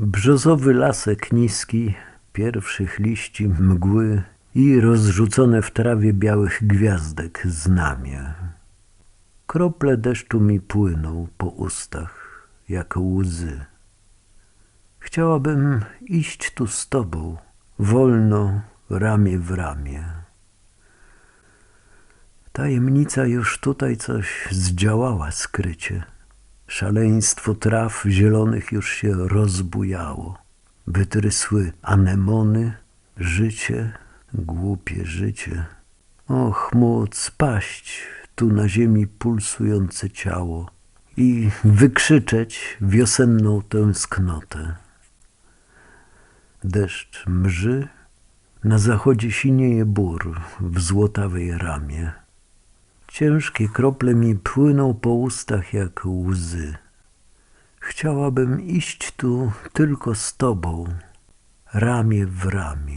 Brzozowy lasek niski, pierwszych liści mgły i rozrzucone w trawie białych gwiazdek znamie. Krople deszczu mi płyną po ustach, jak łzy. Chciałabym iść tu z tobą, wolno, ramię w ramię. Tajemnica już tutaj coś zdziałała skrycie. Szaleństwo traw zielonych już się rozbujało. Wytrysły anemony, życie, głupie życie. Och, móc spaść tu na ziemi pulsujące ciało i wykrzyczeć wiosenną tęsknotę. Deszcz mrzy, na zachodzie sinieje bór w złotawej ramie. Ciężkie krople mi płyną po ustach jak łzy. Chciałabym iść tu tylko z tobą, ramię w ramię.